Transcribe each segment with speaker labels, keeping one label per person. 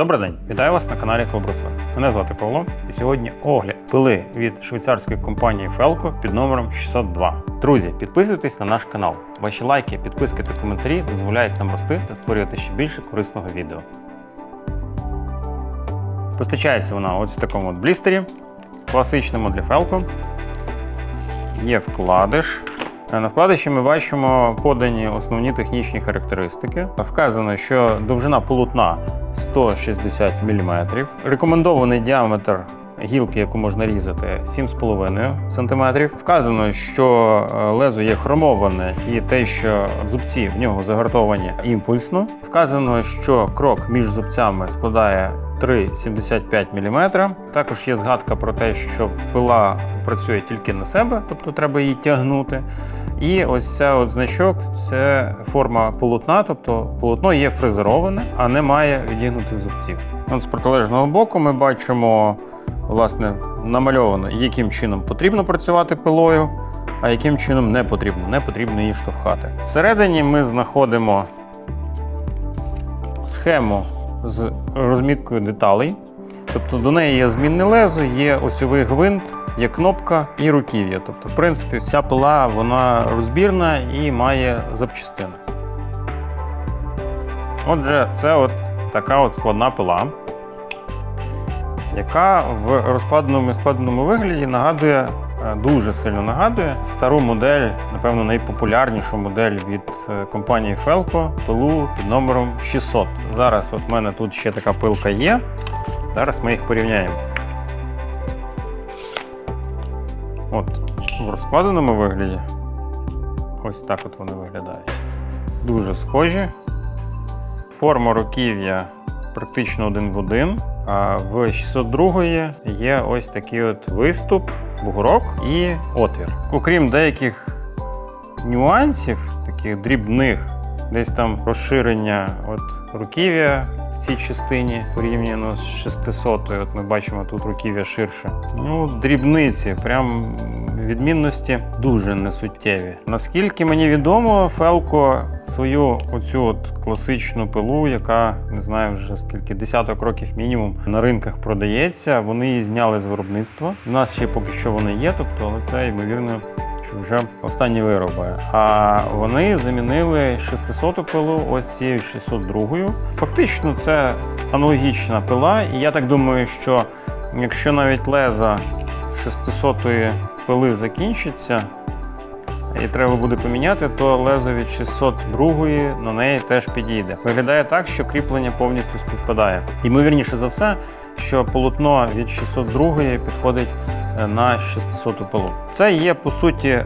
Speaker 1: Добрий день, вітаю вас на каналі Клуброслав. Мене звати Павло, і сьогодні огляд пили від швейцарської компанії Felco під номером 602. Друзі, підписуйтесь на наш канал. Ваші лайки, підписки та коментарі дозволяють нам рости та створювати ще більше корисного відео. Постачається вона ось в такому от блістері, класичному для Felco. Є вкладиш. На вкладиші ми бачимо подані основні технічні характеристики. Вказано, що довжина полотна 160 мм. Рекомендований діаметр гілки, яку можна різати, 7,5 см. Вказано, що е, лезо є хромоване і те, що зубці в нього загартовані імпульсно. Вказано, що крок між зубцями складає 3,75 мм. Також є згадка про те, що пила працює тільки на себе, тобто треба її тягнути. І ось ця от значок це форма полотна, тобто полотно є фрезероване, а не має відігнутих зубців. От з протилежного боку ми бачимо власне намальовано, яким чином потрібно працювати пилою, а яким чином не потрібно. Не потрібно її штовхати. Всередині ми знаходимо схему з розміткою деталей. Тобто до неї є змінне лезо, є осьовий гвинт, є кнопка і руків'я. Тобто, в принципі, ця пила вона розбірна і має запчастини. Отже, це от така от складна пила, яка в розкладеному і складеному вигляді нагадує, е, дуже сильно нагадує стару модель, напевно, найпопулярнішу модель від е, компанії Felco, пилу під номером 600. Зараз от в мене тут ще така пилка є. Зараз ми їх порівняємо. От в розкладеному вигляді. Ось так от вони виглядають. Дуже схожі. Форма руків'я практично один в один. А в 602 є ось такий от виступ, бугорок і отвір. Окрім деяких нюансів, таких дрібних, десь там розширення от руків'я в цій частині порівняно з 600 От ми бачимо тут руків'я ширше. Ну, дрібниці, прям відмінності дуже несуттєві. Наскільки мені відомо, Фелко свою оцю от класичну пилу, яка не знаю вже скільки десяток років мінімум на ринках продається. Вони її зняли з виробництва. У нас ще поки що вони є, тобто, але це ймовірно. Що вже останні вироби. А вони замінили 600 пилу ось цією 602. Фактично, це аналогічна пила, і я так думаю, що якщо навіть леза 600 пили закінчиться, і треба буде поміняти, то лезо від 602 на неї теж підійде. Виглядає так, що кріплення повністю співпадає. Ймовірніше за все, що полотно від 602 підходить на 600 пилу. Це є по суті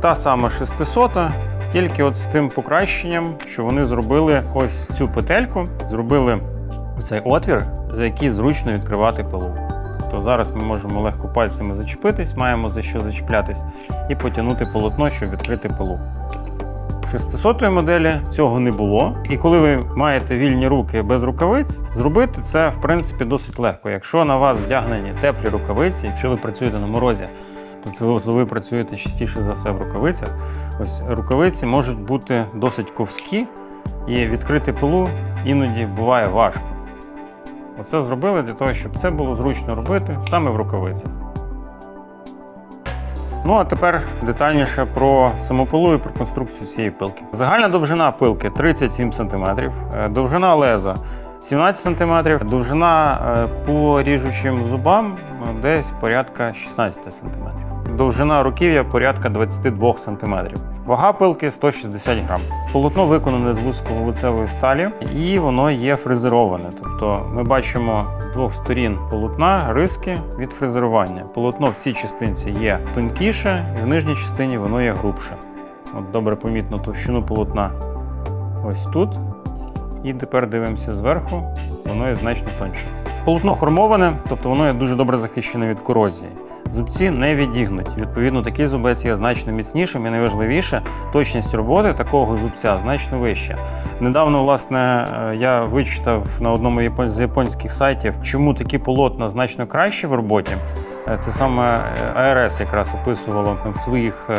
Speaker 1: та сама 600, тільки от з тим покращенням, що вони зробили ось цю петельку, зробили цей отвір, за який зручно відкривати пилу. То зараз ми можемо легко пальцями зачепитись, маємо за що зачіплятись, і потягнути полотно, щоб відкрити пилу. В 600 моделі цього не було. І коли ви маєте вільні руки без рукавиць, зробити це в принципі досить легко. Якщо на вас вдягнені теплі рукавиці, якщо ви працюєте на морозі, то це ви працюєте частіше за все в рукавицях. Ось рукавиці можуть бути досить ковські, і відкрити пилу іноді буває важко. Оце зробили для того, щоб це було зручно робити саме в рукавицях. Ну а тепер детальніше про самопилу і про конструкцію цієї пилки. Загальна довжина пилки 37 см, е, довжина леза 17 см, довжина е, по ріжучим зубам десь порядка 16 см. Довжина руків'я порядка 22 см. Вага пилки 160 грам. Полотно виконане з вузьковолицевої сталі і воно є фрезероване. Тобто ми бачимо з двох сторін полотна риски від фрезерування. Полотно в цій частинці є тонкіше, і в нижній частині воно є грубше. От добре помітно товщину полотна ось тут. І тепер дивимося зверху, воно є значно тоньше. Полотно хромоване, тобто воно є дуже добре захищене від корозії. Зубці не відігнуті. Відповідно, такий зубець є значно міцнішим і найважливіше, точність роботи такого зубця значно вища. Недавно, власне, е, я вичитав на одному з японських сайтів, чому такі полотна значно кращі в роботі. Е, Це саме е, АРС якраз описувало в своїх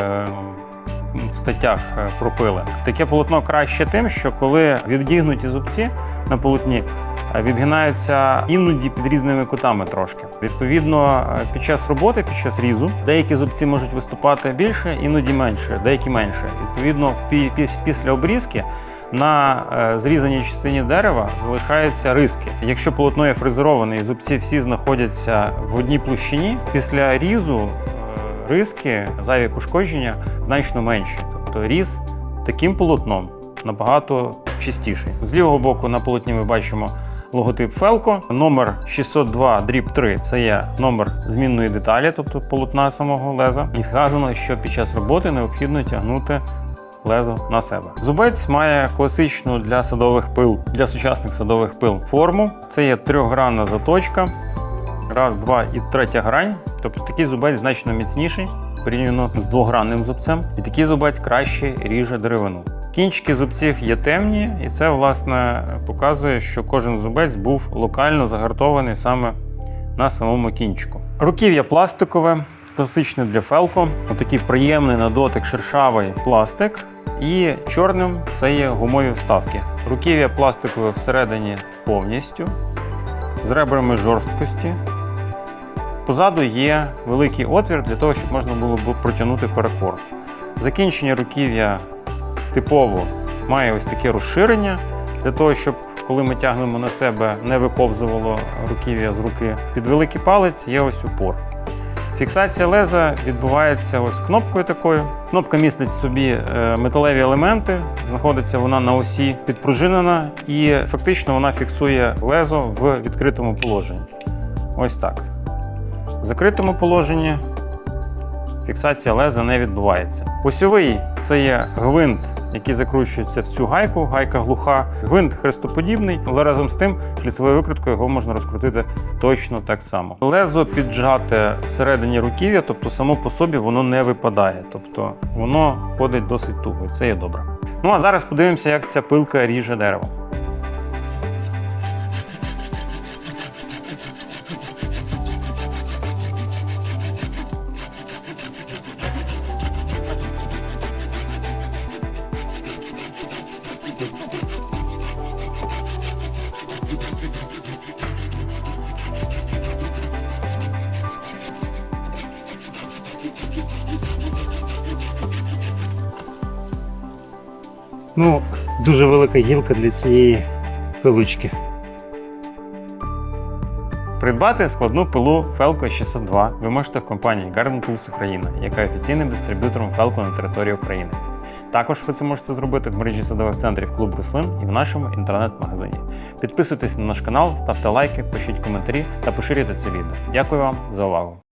Speaker 1: в статтях е, про пили. Таке полотно краще тим, що коли відігнуті зубці на полотні е, відгинаються іноді під різними кутами трошки. Відповідно, е, під час роботи, під час різу, деякі зубці можуть виступати більше, іноді менше, деякі менше. Відповідно, після обрізки на зрізаній частині дерева залишаються риски. Якщо полотно є фрезероване і зубці всі знаходяться в одній площині, після різу риски, зайві пошкодження значно менші. Тобто різ таким полотном набагато чистіший. З лівого боку на полотні ми бачимо логотип Фелко. Номер 602 дріб 3 це є номер змінної деталі, тобто полотна самого леза. І вказано, що під час роботи необхідно тягнути лезо на себе. Зубець має класичну для садових пил, для сучасних садових пил форму. Це є трьохгранна заточка. Раз, два і третя грань. Тобто такий зубець значно міцніший порівняно з двогранним зубцем. І такий зубець краще ріже деревину. Кінчики зубців є темні, і це власне показує, що кожен зубець був локально загартований саме на самому кінчику. Руків'я пластикове, класичне для фелко. Отакий приємний на дотик шершавий пластик. І чорним це є гумові вставки. Руків'я пластикове всередині повністю, з ребрами жорсткості. Позаду є великий отвір для того, щоб можна було протягнути перекорд. Закінчення руків'я типово має ось таке розширення для того, щоб коли ми тягнемо на себе, не виковзувало руків'я з руки. Під великий палець є ось упор. Фіксація леза відбувається ось кнопкою такою. Кнопка містить в собі е, металеві елементи, знаходиться вона на осі підпружинена, і фактично вона фіксує лезо в відкритому положенні. Ось так. В закритому положенні фіксація леза не відбувається. Осьовий це є гвинт, який закручується в цю гайку, гайка глуха. Гвинт хрестоподібний, але разом з тим шліцевою викруткою його можна розкрутити точно так само. Лезо піджате всередині руків'я, тобто само по собі воно не випадає, тобто воно ходить досить туго. і Це є добре. Ну а зараз подивимося, як ця пилка ріже дерево.
Speaker 2: Ну, дуже велика гілка для цієї пилочки.
Speaker 1: Придбати складну пилу Felco 602 ви можете в компанії Garden Tools Україна, яка є офіційним дистриб'ютором Felco на території України. Також ви це можете зробити в мережі садових центрів Клуб Руслин і в нашому інтернет-магазині. Підписуйтесь на наш канал, ставте лайки, пишіть коментарі та поширюйте це відео. Дякую вам за увагу!